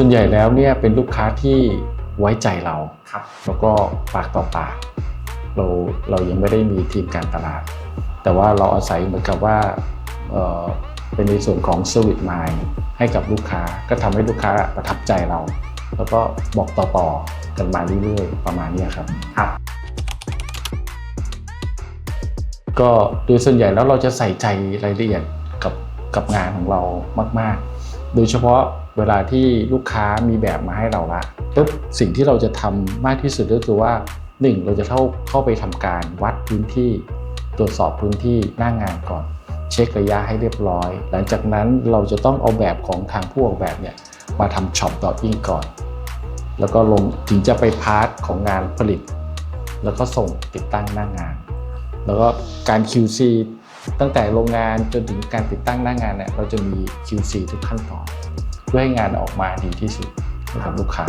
ส่วนใหญ่แล้วเนี่ยเป็นลูกค้าที่ไว้ใจเราครับแล้วก็ปากต่อปากเราเรายังไม่ได้มีทีมการตลาด แต่ว่าเราอาศัยเหมือนกับว่าเอ่อเป็นในส่วนของ Service Mind ให้กับลูกค้าก็ทำให้ลูกค้าประทับใจเรา แล้วก็บอกต่อๆกันมาเรื่อยๆประมาณเนี้ยครับครับก็โดยส่วนใหญ่แล้วเราจะใส่ใจรายละเอียดกับกับงานของเรามาก ๆ โดยเฉพาะ เวลาที่ลูกค้ามีแบบมาให้เราละปุ๊บสิ่งที่เราจะทำมากที่สุดก็คือว่าหนึ่งเราจะเข้าเข้าไปทำการวัดพื้นที่ ตรวจสอบพื้นที่หน้างานก่อน เช็คระยะให้เรียบร้อย หลังจากนั้นเราจะต้องเอาแบบของทางผู้ออกแบบเนี่ยมาทำช็อปดอทอิงก่อน แล้วก็ลงถึงจะไปพาร์ทของงานผลิต แล้วก็ส่งติดตั้งหน้างาน แล้วก็การ QC ตั้งแต่โรงงานจนถึงการติดตั้งหน้างานเนี่ยเราจะมี QC ทุกขั้นตอน เพื่อให้งานออกมาดีที่สุดให้กับลูกค้า